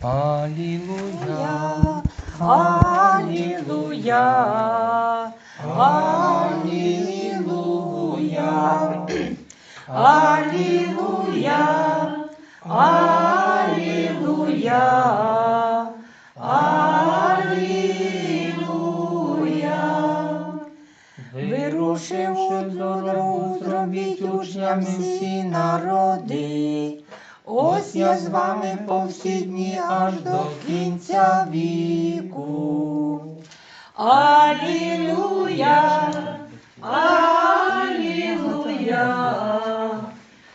Алілуя, Алілуя, Алілуя, Алілуя, Алілуя, Алілуя. Вирушивши дорогу, зробіть учнями всі народи. Ось я з вами по всі дні аж до кінця віку. Алілуя, Алілуя,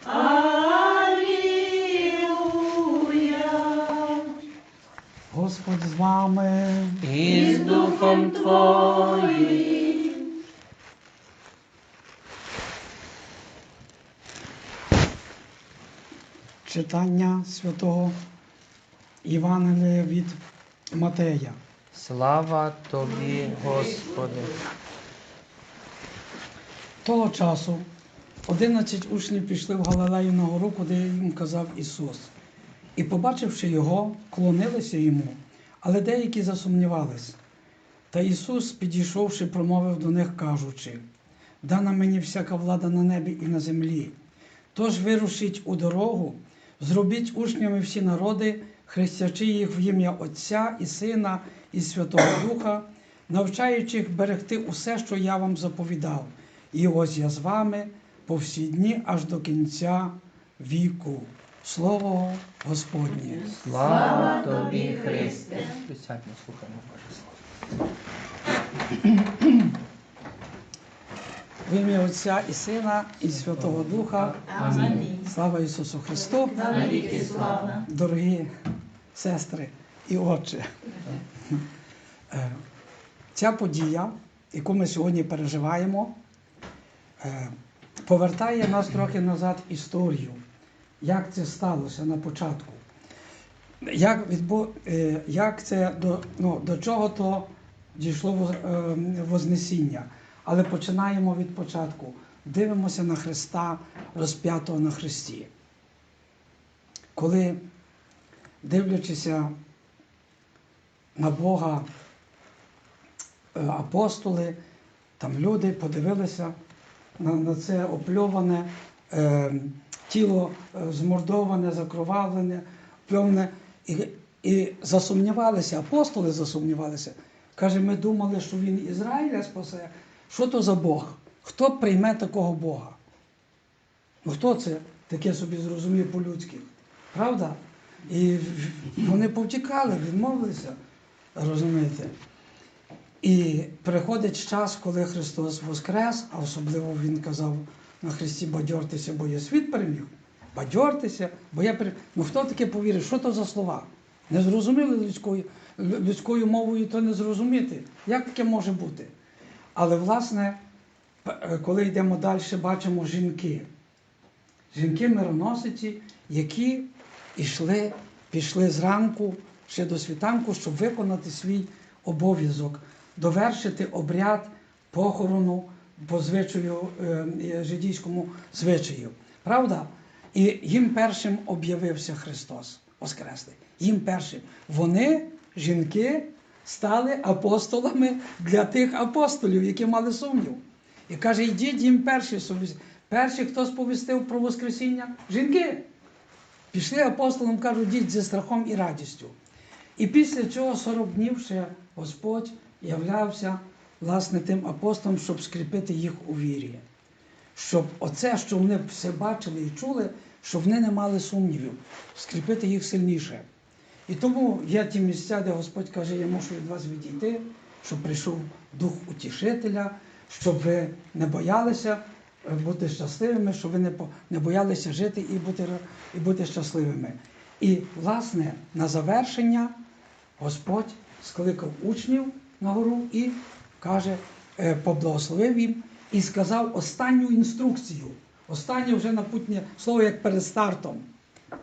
Алілуя. Господь з вами. І з духом Твоїм. Читання святого Євангелія від Матея. Слава тобі, Господи. Того часу одинадцять учнів пішли в Галилею на гору, куди їм казав Ісус. І, побачивши його, клонилися йому, але деякі засумнівались. Та Ісус, підійшовши, промовив до них, кажучи: Дана мені всяка влада на небі і на землі. Тож вирушіть у дорогу, зробіть учнями всі народи, хрестячи їх в ім'я Отця і Сина і Святого Духа, навчаючи їх берегти усе, що я вам заповідав. І ось я з вами по всі дні аж до кінця віку. Слово Господнє. Слава тобі, Христе. Присядьмо, слухаємо Боже Слово. В ім'я Отця і Сина і Святого Духа. Амінь. Слава Ісусу Христу! Слава. Дорогі сестри і отче. Е, Ця подія, яку ми сьогодні переживаємо, е, повертає нас трохи назад в історію, як це сталося на початку. Як, відбу, е, як це до, ну, до чого то дійшло воз- е, Вознесіння. Але починаємо від початку. Дивимося на Христа, розп'ятого на Христі. Коли, дивлячися на Бога, е, апостоли, там люди подивилися на, на це опльоване е, тіло е, змордоване, закровавлене, опльоване, і, і засумнівалися, апостоли засумнівалися. Каже, ми думали, що він Ізраїля спасе. Що то за Бог? Хто прийме такого Бога? Ну хто це таке собі зрозумів по-людськи? Правда? І вони повтікали, відмовилися, розумієте? І приходить час, коли Христос Воскрес, а особливо Він казав на Христі бадьортеся, бо я світ переміг. Бадьортеся, бо я переміг. Ну хто таке повірить? Що то за слова? Не зрозуміли людською, людською мовою, то не зрозуміти. Як таке може бути? Але, власне, е, коли йдемо далі, бачимо жінки. Жінки мироносиці, які йшли, пішли зранку ще до світанку, щоб виконати свій обов'язок, довершити обряд похорону по звичаю е, е, жидійському звичаю. Правда? І їм першим об'явився Христос Воскреслий. Їм першим. Вони, жінки, стали апостолами для тих апостолів, які мали сумнів. І каже, йдіть їм перші. Перші, хто сповістив про Воскресіння? Жінки. Пішли апостолам, кажуть, йдіть зі страхом і радістю. І після цього 40 днів ще Господь являвся власне тим апостолам, щоб скріпити їх у вірі. Щоб оце, що вони все бачили і чули, щоб вони не мали сумнівів, скріпити їх сильніше. І тому є ті місця, де Господь каже, я мушу від вас відійти, щоб прийшов дух утішителя, щоб ви не боялися е, бути щасливими, щоб ви не, боялися жити і бути, і бути щасливими. І, власне, на завершення Господь скликав учнів на гору і каже, е, поблагословив їм і сказав останню інструкцію. Останнє вже напутнє слово, як перед стартом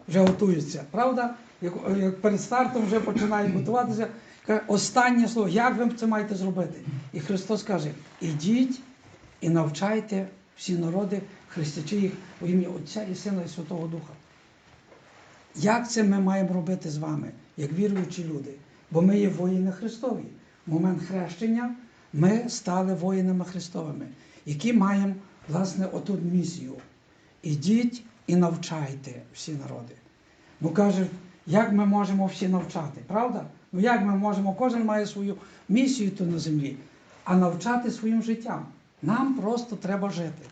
вже готуються, правда? Як, як перед стартом вже починають готуватися. Каже, Останнє слово, як ви це маєте зробити? І Христос каже: ідіть і навчайте всі народи, хрестячи їх у ім'я Отця і Сина і Святого Духа. Як це ми маємо робити з вами, як віруючі люди? Бо ми є воїни Христові. В момент хрещення ми стали воїнами Христовими, які маємо, власне, оту місію. Ідіть і навчайте всі народи. Ну кажуть, як ми можемо всі навчати, правда? Ну як ми можемо, кожен має свою місію тут на землі, а навчати своїм життям. Нам просто треба жити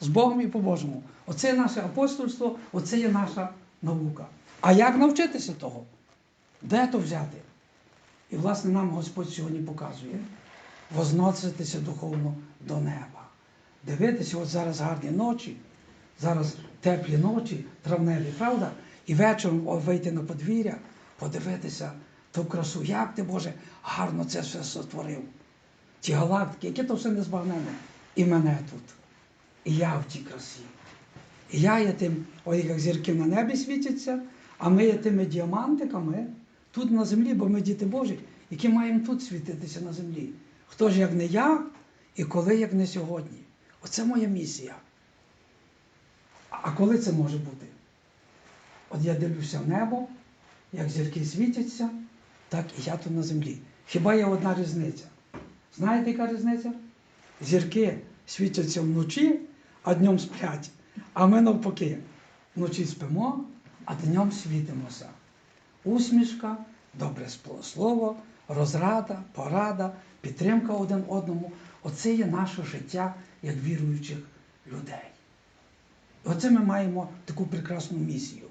з Богом і по-божому. Оце наше апостольство, оце є наша наука. А як навчитися того? Де то взяти? І, власне, нам Господь сьогодні показує возноситися духовно до неба. Дивитися, от зараз гарні ночі, зараз теплі ночі, травневі, правда? І вечором вийти на подвір'я, подивитися ту красу, як ти, Боже, гарно це все сотворив. Ті галактики, яке то все незбагненне. І мене тут. І я в тій красі. І я є тим, ой, як зірки на небі світяться, а ми є тими діамантиками тут на землі, бо ми діти Божі, які маємо тут світитися на землі. Хто ж як не я, і коли як не сьогодні? Оце моя місія. А коли це може бути? От я дивлюся в небо, як зірки світяться, так і я тут на землі. Хіба є одна різниця? Знаєте, яка різниця? Зірки світяться вночі, а днем сплять. А ми навпаки, вночі спимо, а днем світимося. Усмішка, добре слово, розрада, порада, підтримка один одному. Оце є наше життя як віруючих людей. Оце ми маємо таку прекрасну місію.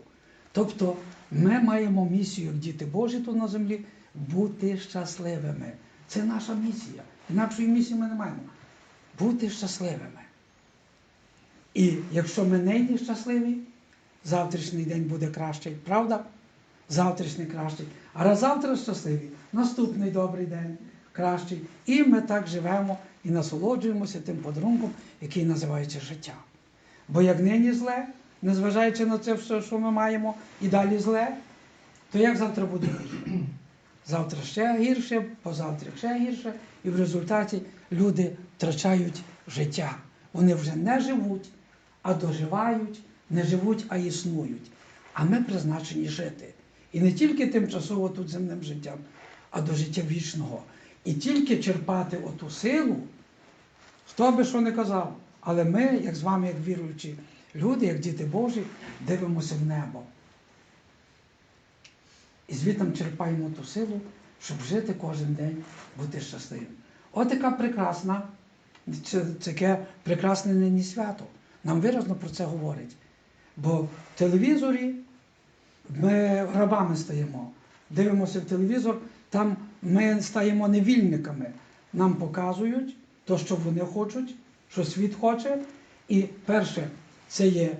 Тобто ми маємо місію, як діти Божі тут на землі, бути щасливими. Це наша місія. Інакшої місії ми не маємо. Бути щасливими. І якщо ми йдемо щасливі, завтрашній день буде кращий, правда? Завтрашній кращий. А раз завтра щасливі, наступний добрий день кращий. І ми так живемо і насолоджуємося тим подарунком, який називається життя. Бо як нині зле, незважаючи на це все, що ми маємо, і далі зле, то як завтра буде гірше? Завтра ще гірше, позавтра ще гірше, і в результаті люди втрачають життя. Вони вже не живуть, а доживають, не живуть, а існують. А ми призначені жити. І не тільки тимчасово тут земним життям, а до життя вічного. І тільки черпати оту силу, хто би що не казав, але ми, як з вами, як віруючі люди, як діти Божі, дивимося в небо. І звідти черпаємо ту силу, щоб жити кожен день, бути щасливим. От така прекрасна, це таке прекрасне нині свято. Нам виразно про це говорить. Бо в телевізорі ми рабами стаємо. Дивимося в телевізор, там ми стаємо невільниками. Нам показують те, що вони хочуть, що світ хоче. І перше, це є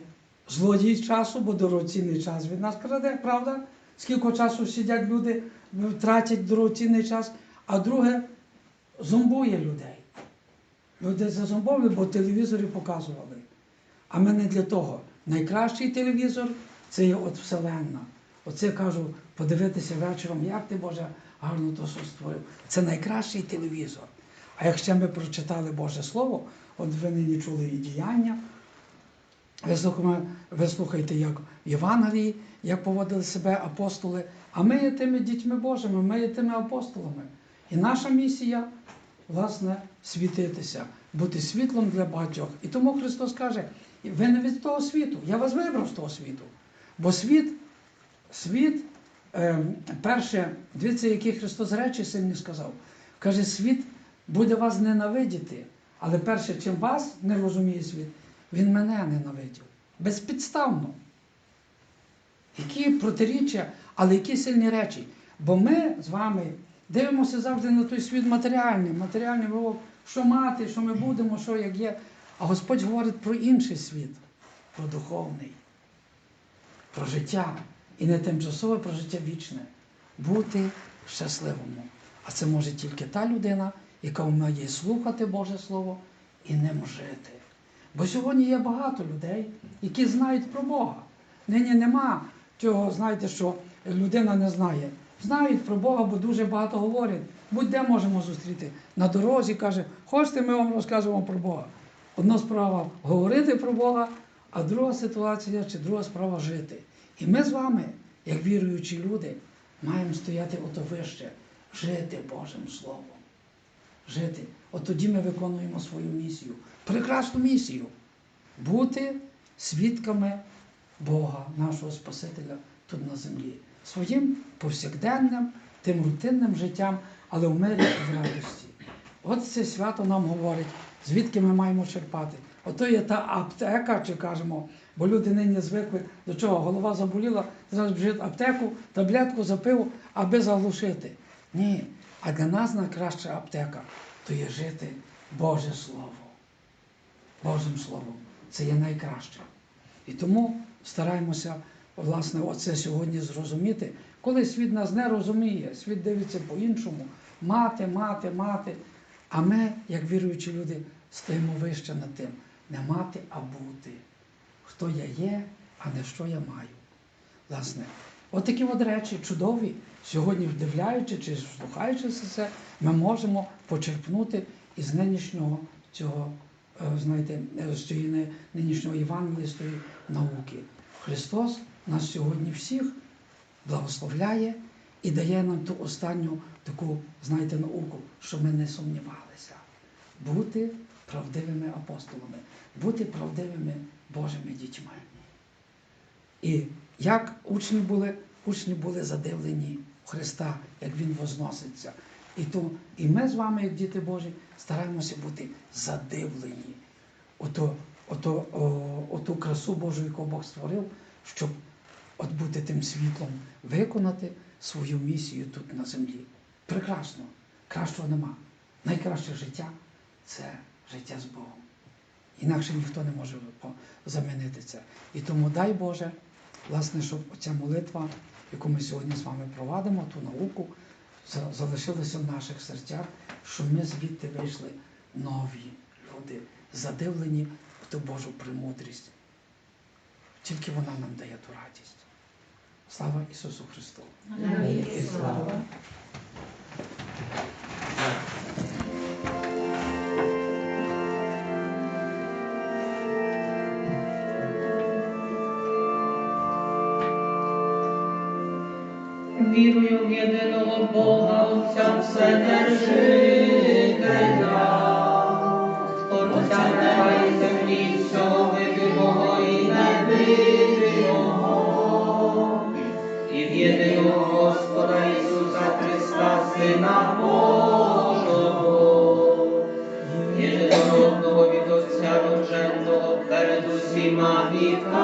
злодій часу, бо дорогоцінний час від нас краде, правда? Скільки часу сидять люди, тратять дорогоцінний час. А друге, зомбує людей. Люди зазомбовили, бо в телевізорі показували. А ми не для того. Найкращий телевізор це є от Вселенна. Оце я кажу, подивитися вечором, як ти, Боже, гарно то створив. Це найкращий телевізор. А якщо ми прочитали Боже Слово, от ви нині чули і діяння, ви слухайте, як в Євангелії, як поводили себе апостоли. А ми є тими дітьми Божими, ми є тими апостолами. І наша місія, власне, світитися, бути світлом для багатьох. І тому Христос каже, ви не від того світу, я вас вибрав з того світу. Бо світ, світ, е, перше, дивіться, які Христос речі сильні сказав. Каже, світ буде вас ненавидіти. Але перше, чим вас не розуміє світ, він мене ненавидів. Безпідставно. Які протиріччя, але які сильні речі. Бо ми з вами дивимося завжди на той світ матеріальний. Матеріальний, бо що мати, що ми будемо, що як є. А Господь говорить про інший світ, про духовний, про життя. І не тимчасове, про життя вічне. Бути щасливому. А це може тільки та людина, яка вміє слухати Боже Слово і ним жити. Бо сьогодні є багато людей, які знають про Бога. Нині нема цього, знаєте, що людина не знає. Знають про Бога, бо дуже багато говорять. Будь-де можемо зустріти. На дорозі каже, хочете, ми вам розкажемо про Бога. Одна справа говорити про Бога, а друга ситуація чи друга справа жити. І ми з вами як віруючі люди, маємо стояти ото вище, жити Божим Словом. Жити. От тоді ми виконуємо свою місію. Прекрасну місію. Бути свідками Бога, нашого Спасителя тут на землі. Своїм повсякденним, тим рутинним життям, але в мирі і в радості. От це свято нам говорить, звідки ми маємо черпати. Ото є та аптека, чи кажемо, бо люди нині звикли до чого? Голова заболіла, зараз біжить аптеку, таблетку запив, аби заглушити. Ні. А для нас найкраща аптека то є жити Боже Слово. Божим Словом. Це є найкраще. І тому стараємося, власне, оце сьогодні зрозуміти, коли світ нас не розуміє, світ дивиться по-іншому, мати, мати, мати. А ми, як віруючі люди, стоїмо вище над тим. Не мати, а бути. Хто я є, а не що я маю. Власне, от такі от речі чудові. Сьогодні, вдивляючи чи слухаючи це, ми можемо почерпнути із нинішнього цього, е, знаєте, е, з цієї нинішнього євангелістої науки. Христос нас сьогодні всіх благословляє і дає нам ту останню таку, знаєте, науку, що ми не сумнівалися. Бути правдивими апостолами, бути правдивими Божими дітьми. І як учні були, учні були задивлені в Христа, як Він возноситься. І, то, і ми з вами, як діти Божі, стараємося бути задивлені. Ото, ото, о, оту красу Божу, яку Бог створив, щоб от бути тим світлом, виконати свою місію тут на землі. Прекрасно, кращого нема. Найкраще життя це життя з Богом. Інакше ніхто не може замінити це. І тому дай Боже, власне, щоб ця молитва, яку ми сьогодні з вами провадимо, ту науку, залишилася в наших серцях, щоб ми звідти вийшли нові люди, задивлені в ту Божу премудрість. Тільки вона нам дає ту радість. Слава Ісусу Христу! Навіки слава. Вірую в єдиного Бога, Отця Вседержителя, Творця неба і землі, всього видимого і невидимого, і в єдиного Господа Ісуса Христа, Сина Божого, єдинородного від Отця родженого перед усіма віками.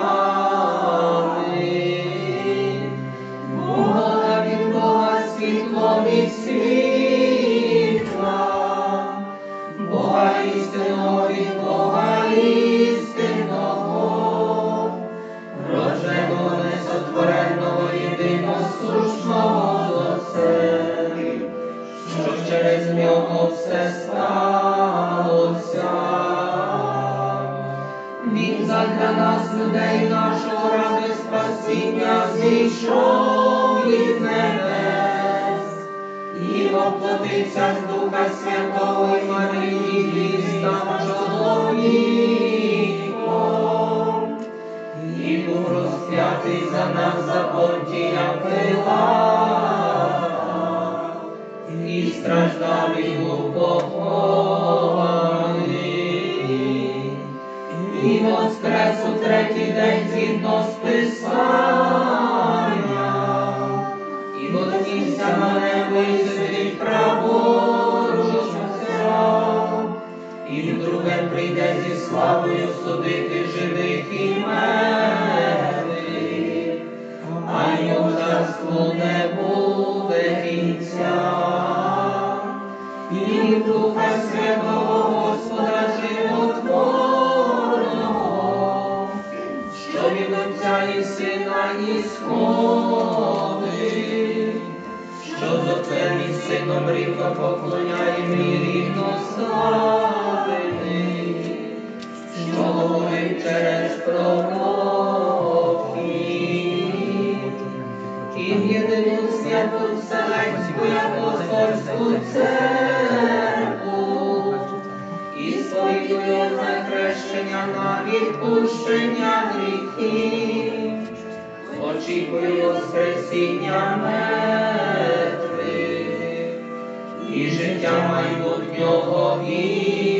Нього все. Він задля нас, людей нашого ради спасіння, зійшов і воплотився з Духа Святого Марії і став чоловіком. І був за нас за Понтія Пилата, і страждав і був похований. І воскрес у третій день згідно з Писання, і вознісся на небо і сидить праворуч Отця, і вдруге прийде зі славою судити живих і Сина і сходить, що з Отцем і Сином рівно рівно славити, що говорив через пророків. І в єдину святу Вселенську апостольську церкву, на відпущення гріхів, очікую Воскресіння мертвих і життя майбутнього віку.